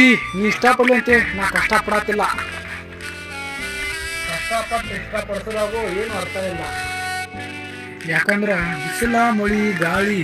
ಪ್ರೀತಿ ನೀ ಇಷ್ಟಪಡ್ಲಿ ಅಂತೆ. ನಾ ಕಷ್ಟಪಡತ್ತಿಲ್ಲ. ಕಷ್ಟಪಟ್ಟು ಇಷ್ಟಪಡಿಸೋದಾಗು ಏನು ಅರ್ಥ ಇಲ್ಲ. ಯಾಕಂದ್ರ ಬಿಸಿಲ ಮಳಿ ಗಾಳಿ.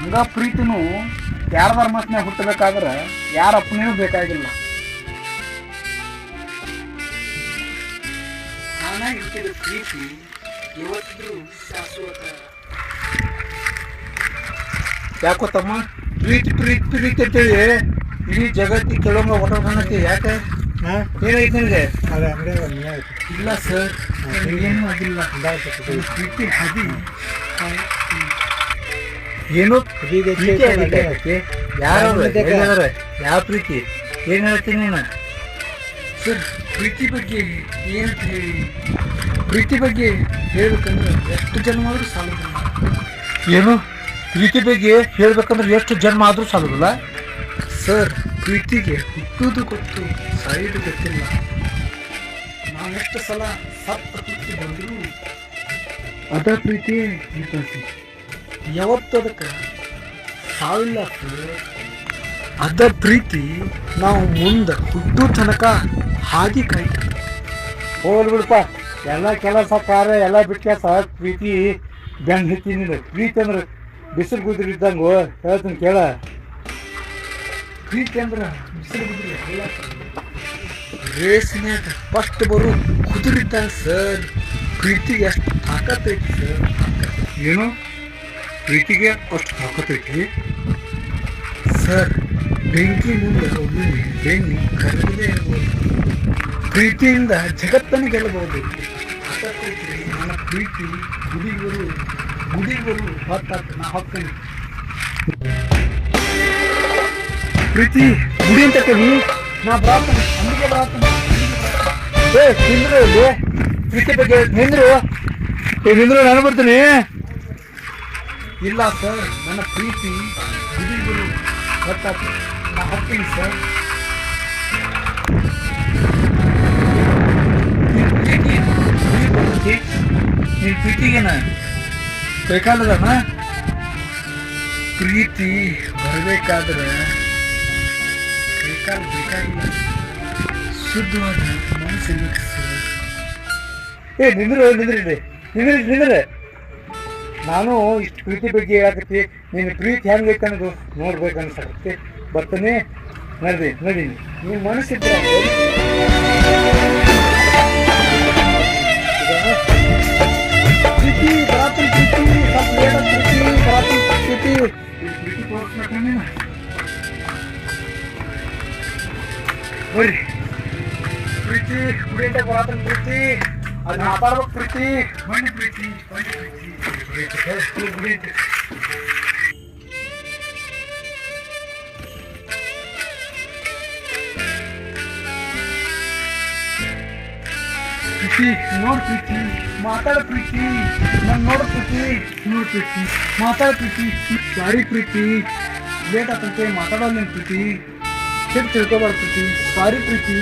ಹಂಗ ಪ್ರೀತಿನೂ ಯಾರದಾರ ಮತ್ನ್ಯಾಗ ಹುಟ್ಟಬೇಕಾದ್ರ ಯಾರ ಅಪ್ಪನೇನು ಬೇಕಾಗಿಲ್ಲ. ಪ್ರೀತಿ ಇವತ್ತಿದ್ರು ಶಾಶ್ವತ. ಯಾಕೋ ತಮ್ಮ? ಪ್ರೀತಿ ಪ್ರೀತಿ ಪ್ರೀತಿ ಅಂತೇಳಿ ಇಡೀ ಜಗತ್ತಿ ಕೆಲವೊಮ್ಮೆ ಹೊಟ್ಟೆ ಕಾಣತ್ತೆ ಯಾಕೆ? ಏನಾಯ್ತು ನನಗೆ? ಅದೇ ಅಂಗಡಿ ಇಲ್ಲ ಸರ್ ಏನೂ ಆಗಿಲ್ಲ. ಪ್ರೀತಿ ಹದಿ. ಏನು? ಯಾರು ಯಾವ ಪ್ರೀತಿ? ಏನು ಹೇಳ್ತೀನಿ ನಾನು? ಸರ್ ಪ್ರೀತಿ ಬಗ್ಗೆ ಏನು ಹೇಳಿ? ಪ್ರೀತಿ ಬಗ್ಗೆ ಹೇಳ್ಬೇಕಂದ್ರೆ ಎಷ್ಟು ಜನ ಆದರೂ ಸಾಲ ಏನು? ಪ್ರೀತಿ ಬಗ್ಗೆ ಹೇಳ್ಬೇಕಂದ್ರೆ ಎಷ್ಟು ಜನ್ಮ ಆದ್ರೂ ಸಾಲೋದಿಲ್ಲ. ಸರ್, ಪ್ರೀತಿಗೆ ಹುಟ್ಟುವುದು ಗೊತ್ತು, ಸಾಯುವುದು ಗೊತ್ತಿಲ್ಲ. ನಾನೆಷ್ಟು ಸಲ ಸತ್ತ ಪ್ರೀತಿ ಬಂದ್ರು ಅದ ಪ್ರೀತಿ ಯಾವತ್ತು ಅದಕ್ಕೆ ಸಾವಿಲ್ಲ ಅದ ಪ್ರೀತಿ ನಾವು ಮುಂದೆ ಹುಟ್ಟು ತನಕ ಹಾದಿ ಕಾಯ್ತು ಹೋಗ್ಲಿ ಎಲ್ಲ ಕೆಲಸ ಕಾರ್ಯ ಎಲ್ಲ ಬಿಟ್ಟ ಪ್ರೀತಿ. ಬೆಂಗ್ ಹಿತ್ತೀನಿ ಪ್ರೀತಿ ಅಂದ್ರೆ ಬಿಸಿಲು ಗುದ್ರಿ ಇದ್ದಂಗು ಹೇಳ್ತೀನಿ ಕೇಳ. ಪ್ರೀತಿ ಅಂದ್ರೆ ಬಿಸಿಲು ರೇಸ್ನ್ಯಾಗ ಫಸ್ಟ್ ಬರು ಕುದುರಿದ್ದ ಸರ್ ಪ್ರೀತಿಗೆ ಎಷ್ಟು ತಾಕತ್ತೈತಿ ಸರ್ ಏನು? ಪ್ರೀತಿಗೆ ಅಷ್ಟು ತಾಕತ್ತೈತಿ ಸರ್ ಬೆಂಕಿ ಮುಂದೆ ಒಮ್ಮೆ ಬೆಣ್ಣಿ ಕರಗದೇ ಇರ್ಬೋದು. ಪ್ರೀತಿಯಿಂದ ಜಗತ್ತನ್ನು ಗೆಲ್ಲಬಹುದು. ನನ್ನ ಪ್ರೀತಿ ಗುಡಿಗಳು ಗುಡಿಗಳು ಹೊತ್ತಾತ ನಾ ಹೊಕ್ಕೇನೆ ಪ್ರೀತಿ ಗುಡಿ ಅಂತ ಕವಿ ನಾ ಪ್ರಾರ್ಥನೆ ಅಂದಿಗೆ ಪ್ರಾರ್ಥನೆ ಏ, ನಿಂದ್ರು ಇಲ್ಲಿ. ಪ್ರೀತಿ ಬಗ್ಗೆ ನಿಂದ್ರು. ಏ, ನಿಂದ್ರು, ನಾನು ಬರ್ತೀನಿ. ಇಲ್ಲ ಸರ್, ನನ್ನ ಪ್ರೀತಿ ಗುಡಿಗಳು ಗೊತ್ತಾಯ್ತು. ನಾ ಹೋಗ್ತೀನಿ ಸರ್. ನೀನ್ ಪ್ರೀತಿಗೇನ ಬೇಕಾದದಮ್ಮ ಪ್ರೀತಿ ಬರಬೇಕಾದ್ರೆ ಬೇಕಾದ ಬೇಕಾಗಿಲ್ಲ. ಶುದ್ಧವಾದ ಮನಸ್ಸಿನ ಏ, ನಿಂದ್ರೆ, ನಿಂದ್ರಿ ನಿಂದ್ರಿ, ನಿಂದ್ರೆ. ನಾನು ಇಷ್ಟು ಪ್ರೀತಿ ಬಗ್ಗೆ ಹೇಳಕತ್ತಿ, ನಿನ್ನ ಪ್ರೀತಿ ಹೆಂಗೈತೆ ಅನ್ನೋದು ನೋಡ್ಬೇಕು ಅನ್ಸಕತ್ತೆ ಬರ್ತಾನೆ ನಡಿ ನಡಿ. ನಿನ್ನ ಮನಸ್ಸಿದ್ರೆ ಪ್ರೀತಿ ಪ್ರೀತಿ. ಸ್ವಲ್ಪ ಲೇಟ್ ಆತ್ ಪ್ರೀತಿ ಬರಾತನ್ ಪ್ರೀತಿ ಪ್ರೀತಿ ತೋರಿಸ್ಬೇಕ ನೀನು ಬರ್ರಿ ಪ್ರೀತಿ ಕುಡಿಯಂತ ಬರಾತನ್ ಪ್ರೀತಿ ಮಾತಾಡ ಪ್ರೀತಿ ನನ್ ನೋಡ ಪ್ರೀತಿ ನೋಡ್ ಪ್ರೀತಿ ಮಾತಾಡ ಪ್ರೀತಿ ಸಾರಿ ಪ್ರೀತಿ, ಲೇಟ್ ಆತಂತೆ, ಮಾತಾಡೋಲ್ಲ ಪ್ರೀತಿ ಕೆಟ್ಟ ತಿಳ್ಕೊಬಾರ್ದು ಪ್ರೀತಿ ಸಾರಿ ಪ್ರೀತಿ.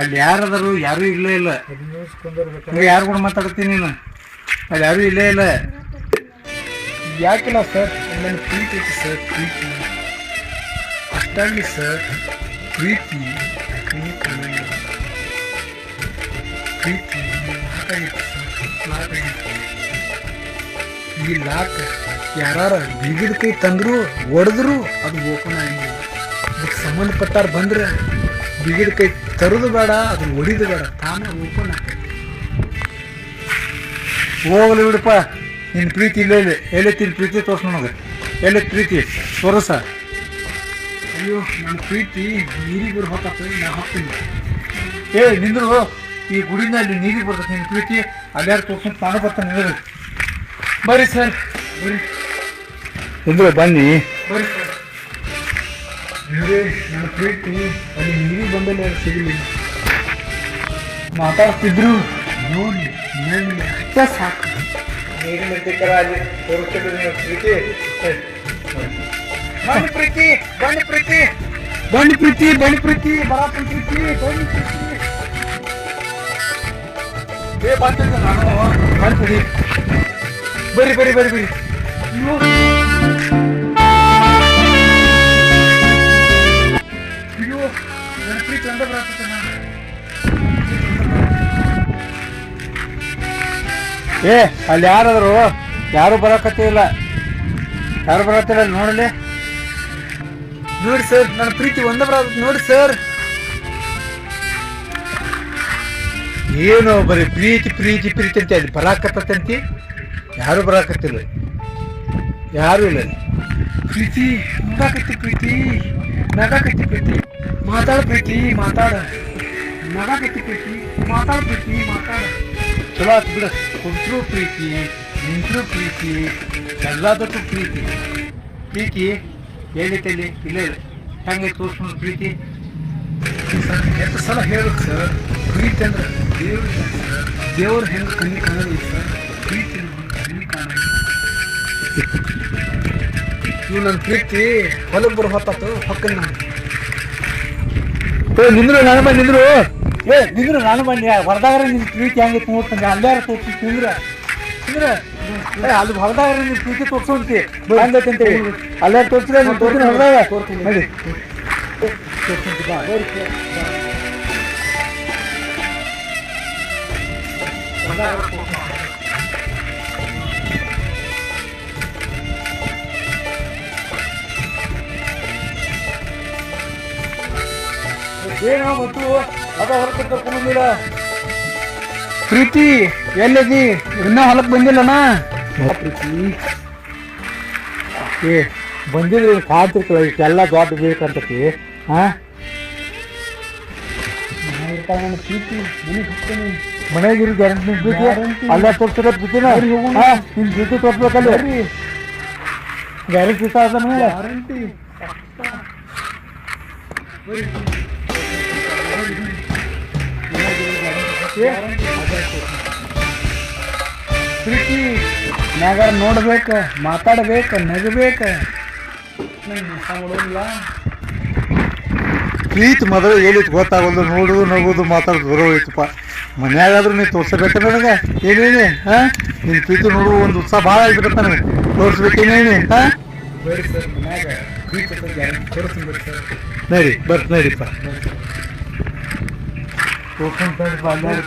ಅಲ್ಲಿ ಯಾರದಾರು, ಯಾರು ಇಲ್ಲೇ ಇಲ್ಲ. ಯಾರು ಕೂಡ ಮಾತಾಡ್ತೀನಿ ನೀನು? ಅಲ್ಲಿ ಯಾರು ಇಲ್ಲೇ ಇಲ್ಲ. ಯಾಕಿಲ್ಲ ಸರ್? ನನ್ನ ಪ್ರೀತಿ ಸರ್ ಪ್ರೀತಿ ಅಷ್ಟಾಗಲಿ ಸರ್, ಪ್ರೀತಿ ಈ ಲಾಕ್ ಯಾರ ಬೀಗಿದ ಕೈ ತಂದ್ರು, ಒಡೆದ್ರು, ಅದು ಓಪನ್ ಆಗಿಲ್ಲ. ಅದಕ್ಕೆ ಸಂಬಂಧಪಟ್ಟಾರ ಬಂದ್ರೆ ಬೀಗಿದ ಕೈ ತರೋದು ಬೇಡ ಅದು ಒಡಿದು ಬೇಡ, ತಾನೇ ಓಪನ್ ಹೋಗಲಿ ಬಿಡಪ್ಪ ನಿನ್ನ ಪ್ರೀತಿ ಇಲ್ಲೇ ಇದೆ ತಿನ್ ಪ್ರೀತಿ ತೋರ್ಸ್ ನನಗೆ. ಎಲ್ಲೈತಿ ಪ್ರೀತಿ, ತೋರಸ ಅಯ್ಯೋ ನನ್ನ ಪ್ರೀತಿ ನೀರಿಗೆ ಬರ್ಬೇಕಾಗ್ತದೆ ನಾನು ನಾ ಹಾಕ್ತೀನಿ. ಏ ನಿಂದ್ರು ಈ ಗುಡಿಯಿಂದ ಅಲ್ಲಿ ನೀರಿಗೆ ಬರ್ತದೆ ನಿನ್ನ ಪ್ರೀತಿ. ಅಲ್ಯಾರು ತೋರ್ಸ್ಕೊಂಡು ತಾನು ಬರ್ತಾನೆ ನಿಂದ್ರು. ಬರ್ರಿ ಸರ್. ಬರ್ರಿ. ನಿಂದ್ರು ಬನ್ನಿ. ಬರ್ರಿ ಸರ್. ನನ್ನ ಪ್ರೀತಿ ಅಲ್ಲಿ ನೀರಿಗೆ ಬಂದಲ್ಲಿ ಯಾರು ಸಿಗಲಿ ಮಾತಾಡ್ತಿದ್ರು. ನೋಡಿ ಸಾಕು. ನೀರಿನ ಅಲ್ಲಿ ತೋರಿಸ್ತಿದ್ರು ನೀವು ಪ್ರೀತಿ. ಬನ್ನಿ ಪ್ರೀತಿ ಬನ್ನಿ ಪ್ರೀತಿ. ಬನ್ನಿ ಪ್ರೀತಿ ಪ್ರೀತಿ ಪ್ರೀತಿ ಪ್ರೀತಿ. ಏ ಬರ್ತಿದ್ದೆ ನಾನು. ಬರ್ತೀರಿ ಬರ್ರಿ ಏ, ಅಲ್ಲಿ ಯಾರಾದ್ರು, ಯಾರು ಬರಕತ್ತಿಲ್ಲ ಯಾರು ಬರತ್ತಿಲ್ಲ ನೋಡಲಿ. ನೋಡಿ ಸರ್, ನನ್ನ ಪ್ರೀತಿ ಒಂದೇ ಬರತ್ತೆ ನೋಡಿ ಸರ್. ಏನೋ ಬರೀ ಪ್ರೀತಿ ಪ್ರೀತಿ ಪ್ರೀತಿ ಅಂತ ಅಲ್ಲಿ ಬರಾಕತ್ತಂತಿ ಯಾರು ಬರಾಕತ್ತಿಲ್ಲ. ಯಾರು ಇಲ್ಲ. ಪ್ರೀತಿ, ನಗಾಕತ್ತಿ ಪ್ರೀತಿ ನಗಾಕತ್ತಿ ಪ್ರೀತಿ, ಮಾತಾಡ ಪ್ರೀತಿ, ಮಾತಾಡ. ನಗಾಕತ್ತಿ ಪ್ರೀತಿ, ಮಾತಾಡ ಪ್ರೀತಿ, ಮಾತಾಡ. ಚಲೋ ಆತ್ ಬಿಡ. ಕುಂತ್ರು ಪ್ರೀತಿ, ನಿಂತರು ಪ್ರೀತಿ, ಎಲ್ಲದಕ್ಕೂ ಪ್ರೀತಿ. ಪ್ರೀತಿ ಏನೈತೆ ಇಲ್ಲಿ ಇಲ್ಲ ಹೆಂಗೆ ತೋರಿಸ್ಕೊಂಡು ಪ್ರೀತಿ? ಎಷ್ಟು ಸಲ ಹೇಳುತ್ತೆ ಸರ್, ಪ್ರೀತಿ ಅಂದ್ರೆ ದೇವ್ರ ದೇವ್ರ ಹೆಂಗೆ ಕಣ್ಣಿ ಕಾಣೋದಿಲ್ಲ ಸರ್, ಪ್ರೀತಿ ಕಣ್ಣಿ ಕಾಣೋದು ಇವು ನನ್ನ ಪ್ರೀತಿ ಹೊಲಕ್ಕೆ ಬರೋ ಹೊತ್ತಾತು ಏ, ನಿಂದ್ರು, ನಾನು ಬಂದು, ನಿಂದ್ರು. ಏ, ನಿಂದ್ರು, ನಾನು ಬಂದ್ಯಾ ಹೊರದಾಗ ನಿನ್ನ ಪ್ರೀತಿ ಹೆಂಗೆ ನೋಡ್ತಂಗೆ ಅಲ್ಲಾರು ತೋರಿಸಿ ನಿಂದ್ರೆ ನಿಂದ್ರೆ ಅಲ್ಲಿ ಹೊರದಾಗ ನೀವು ಪ್ರೀತಿ ತೋರ್ಸೋಂತಿ ಹಂಗೈತೆ ಅಂತೇಳಿ ಅಲ್ಲ ತೋರಿಸಿದ್ರೆ ನೀವು ತೋರಿಸಿ ಹೊರದಾಗ? ನಡಿ. ತೋರ್ಸಂತಿ ಬಾ ಏನೋ ಅದ ಹೊರಗೆ ಪ್ರೀತಿ ಎಲ್ಲಿದಿ ಇನ್ನೂ ಹೊಲಕ್ಕೆ ಬಂದಿಲ್ಲನ? ಪ್ರೀತಿ ಏ ಬಂದಿದ್ರೆ ಕಾಡ್ತಿರ್ಕಲ್ಲ ಇಷ್ಟೆಲ್ಲ ದೊಡ್ಡ ಬೇಕಂತತಿ ಹಾ ಪ್ರೀತಿ ಮನೆಗಿರಿ ಗ್ಯಾರಂಟಿ ಪ್ರೀತಿ ಅಲ್ಲ ತೋರ್ಸಿರೋ ಪ್ರೀತಿನ ಹಾ ನಿನ್ ಪ್ರೀತಿ ತೋರ್ಸ್ಬೇಕಲ್ಲ ಗ್ಯಾರಂಟಿ ಗ್ಯಾರಂಟಿ ಪ್ರೀತಿ ಮ್ಯಾಗಾರ ನೋಡ್ಬೇಕು ಮಾತಾಡ್ಬೇಕು ನಗಬೇಕು. ಮಾಡೋದಿಲ್ಲ. ಪ್ರೀತಿ ಮೊದಲು ಹೇಳಿತ್ತು ಗೊತ್ತಾಗೋದು ನೋಡುದು ನಗೋದು ಮಾತಾಡೋದು ಬರೋ ಹೋಯ್ತಪ್ಪ. ಮನ್ಯಾಗಾದ್ರೂ ನೀನು ತೋರ್ಸಬೇಕ ನನಗೆ? ಏನೇನಿ ಹಾ? ನಿನ್ನ ಪ್ರೀತಿ ನೋಡುವ ಒಂದು ಉತ್ಸಾಹ ಭಾಳ ಆಗಿಬಿಡುತ್ತೆ ನನಗೆ. ತೋರಿಸ್ಬೇಕೇನೇನಿ ಹಾ? ನಡಿ ಸರ್. ನಡಿಪ್ಪ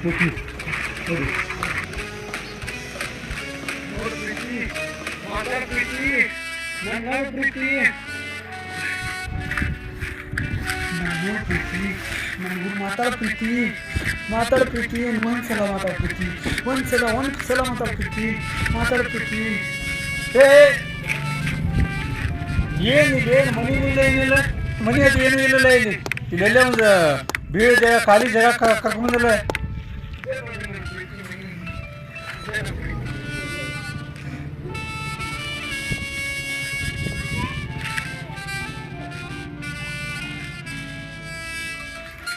ಪ್ರೀತಿ. ನಡಿಪ್ಪ ತೋರ್ಸ್ಕೊಂತ ಅಲ್ಲಾರ ಪ್ರೀತಿ ಮಾತಾಡ ಪ್ರೀತಿ ಮಾತಾಡ ಪ್ರೀತಿ ಒಂದ್ಸಲ ಮಾತಾಡ ಪ್ರೀತಿ ಒಂದ್ಸಲ ಒಂದ್ಸಲ ಮಾತಾಡ ಪ್ರೀತಿ ಮಾತಾಡ ಪ್ರೀತಿ ಏ ಏನಿದೆ ಏನು ಮನೆ ಇಲ್ಲ ಏನಿಲ್ಲ ಮನೆ ಅದು ಏನೂ ಇಲ್ಲಲ್ಲ ಇಲ್ಲಿ ಇಲ್ಲೆಲ್ಲೇ ಒಂದು ಬೀಳ ಜಾಗ ಖಾಲಿ ಜಾಗ ಕರ್ಕೊಂಬಂದಿಲ್ಲ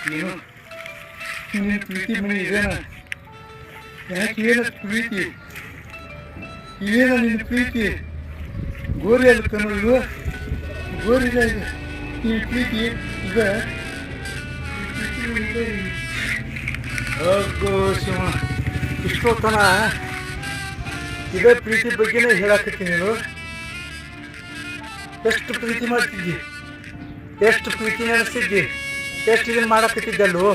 ಏನು ನಿನ್ನ ಪ್ರೀತಿ ಮನೆ ಇದೇನ? ಯಾಕೆ ಏನ ಪ್ರೀತಿ? ಏನ ನಿನ್ನ ಪ್ರೀತಿ? ಗೋರಿ ಅದು ಕನ್ನಡ ಗೋರಿ ನಿನ್ನ ಪ್ರೀತಿ ಈಗ ಶಿವ. ಇಷ್ಟೊತ್ತನ ಇದೇ ಪ್ರೀತಿ ಬಗ್ಗೆನೇ ಹೇಳಾಕತ್ತೀನಿ ನೀನು. ಎಷ್ಟು ಪ್ರೀತಿ ಮಾಡ್ತಿದ್ದಿ? ಎಷ್ಟು ಪ್ರೀತಿ ನಡೆಸ್ತಿದ್ದಿ ಎಷ್ಟು ಇದನ್ನ ಮಾಡಕತ್ತಿದ್ದಲ್ಲೋ?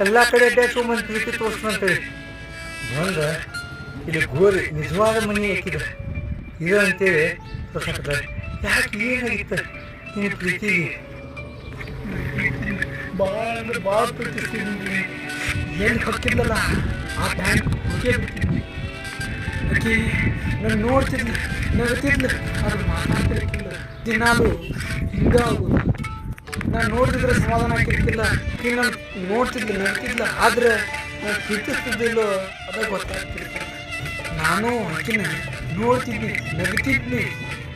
ಎಲ್ಲ ಕಡೆ ಡೇಟು ಮಂದಿ ಪ್ರೀತಿ ತೋರಿಸ್ಕೊಂತೇಳಿ ಬಂದ ಇಲ್ಲಿ ಗೋರಿ ನಿಜವಾದ ಮನೆ ಹಾಕಿದ ಇದು ಅಂತೇಳಿ ತೋರ್ಸಕತ್ತ ಯಾಕೆ ಏನಾಗಿತ್ತ? ನಿನ್ನ ಪ್ರೀತಿಗೆ? ಭಾಳ ಅಂದ್ರೆ ಭಾಳ ಪ್ರೀತಿಸ್ತೀನಿ ಏನು ಹೊಕ್ಕಿದ್ಲಲ್ಲ? ಆ ಬ್ಯಾಂಕ್ ಹುಡುಕೇ ಬಿಟ್ಟಿದ್ವಿ ಆಕಿ ನಾನು ನೋಡ್ತಿದ್ಲಿ ನಗ್ತಿದ್ಲು ಅದು ಮಾತಾಡ್ತಿರ್ತಿಲ್ಲ ದಿನಾಲು ಹಿಂಗಾಗೋದು ನಾನು ನೋಡಿದ್ರೆ ಸಮಾಧಾನ ಆಗಿರ್ತಿಲ್ಲ ಈಗ ನಾನು ನೋಡ್ತಿದ್ದೆ ನಗ್ತಿದ್ಲ ಆದ್ರೆ ನಾನು ಪ್ರೀತಿಸ್ತಿದ್ದಿಲ್ಲೋ ಅದ ಗೊತ್ತಾಗ್ತಿರ್ತಿಲ್ಲ ನಾನು ಆಕಿನ ನೋಡ್ತಿದ್ನಿ ನಗ್ತಿದ್ನಿ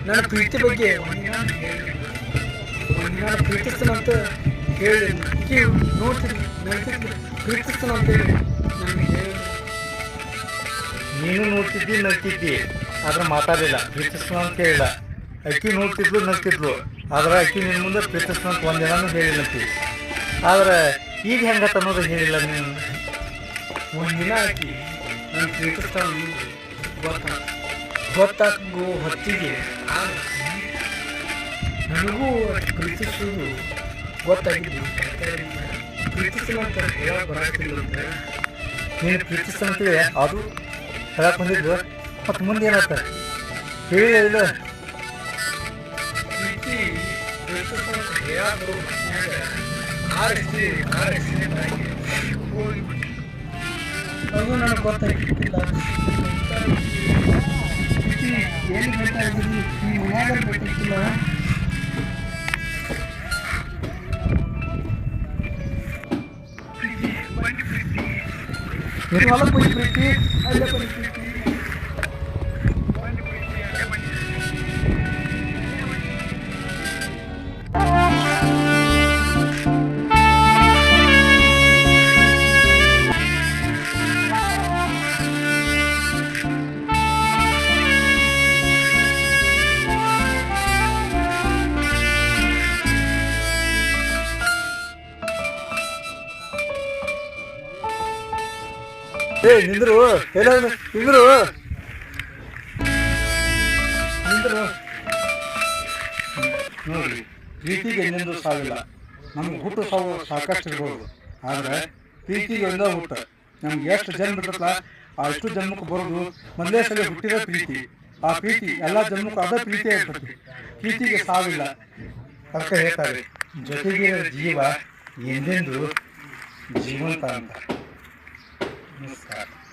ನನ್ನ ಪ್ರೀತಿ ಬಗ್ಗೆ ನಾನು ಪ್ರೀತಿಸ್ತೇನಂತ ಹೇಳಿ ಆಕಿ ನೋಡ್ತಿದ್ನಿ ನಗ್ತಿದ್ನಿ ಪ್ರೀತಿಸ್ತೇನಂತ ಹೇಳಿ ನಾನು ಹೇಳಿ ನೀನು ನೋಡ್ತಿದ್ದಿ, ನಗ್ತಿದ್ದಿ. ಆದ್ರೆ ಮಾತಾಡಿಲ್ಲ. ಪ್ರೀತಿಸ್ತಾನ ಅಂತ ಹೇಳಿಲ್ಲ. ಅಕ್ಕಿ ನೋಡ್ತಿದ್ಲು, ನಗ್ತಿದ್ಲು. ಆದ್ರೆ ಆಕಿ ನಿನ್ನ ಮುಂದೆ ಪ್ರೀತಿಸ್ಕೊಂತ ಒಂದಿನೂ ಹೇಳಿಲ್ಲಂತಿ ಆದ್ರೆ ಈಗ ಹೆಂಗತ್ತ ಅನ್ನೋದು ಹೇಳಿಲ್ಲ ನೀನು? ಒಂದಿನ ಆಕಿ ನಾನು ಪ್ರೀತಿಸ್ತಾನ ಗೊತ್ತ? ಗೊತ್ತಾಗೋ ಹೊತ್ತಿಗೆ ನನಗೂ ಪ್ರೀತಿಸೋದು ಗೊತ್ತಾಗಿದ್ದು. ಪ್ರೀತಿಸಿಲ್ಲ ಅಂತ ಹೇಳಕ್ ಬರಾಕಿಲ್ಲ ಅಂತ ನೀನು ಪ್ರೀತಿಸ್ತಂತೇಳಿ ಅದು ಹೇಳಕ್ ಬಂದಿದ್ದು ಮತ್ತು ಮುಂದೆ ಹೇಳಿ ಹೇಳಿಲ್ಲ ನನಗೆ ಗೊತ್ತಾಗಿದ್ದಿಲ್ಲ ಏನು ಗೊತ್ತಾಗಿದ್ದಿ ನಿಮ್ಮ ಮನ್ಯಾಗ ಗೊತ್ತಾಗಿಲ್ಲ ನೀವು ಹೊಲಕ್ಕೆ ಹೋಗಿ ಪ್ರೀತಿ ಅಲ್ಲೇ ಬಂದು ನಿಂದ್ರು. ಎಲ್ಲ ನಿಂದ್ರು. ನಿಂದ್ರು. ಪ್ರೀತಿಗೆ ಎಂದೆಂದು ಸಾವಿಲ್ಲ ನಮ್ಗೆ ಹುಟ್ಟು ಸಾವು ಸಾಕಷ್ಟು ಇರ್ಬೋದು. ಆದರೆ ಪ್ರೀತಿಗೆ ಒಂದೇ ಹುಟ್ಟ ನಮ್ಗೆ ಎಷ್ಟು ಜನ್ಮ ಬಿಟ್ಟಲ್ಲ ಆ ಎಷ್ಟು ಜನ್ಮಕ್ಕೆ ಬರೋದು ಮೊದಲೇ ಸಲ ಹುಟ್ಟಿದ ಪ್ರೀತಿ. ಆ ಪ್ರೀತಿ, ಎಲ್ಲ ಜನ್ಮಕ್ಕೂ ಅದೇ ಪ್ರೀತಿ ಆಗ್ತದೆ ಪ್ರೀತಿಗೆ ಸಾವಿಲ್ಲ. ಅದಕ್ಕೆ ಹೇಳ್ತಾರೆ ಜೊತೆಗೆ ಜೀವ ಎಂದೆಂದು ಜೀವಂತ ಅಂತ. no estado.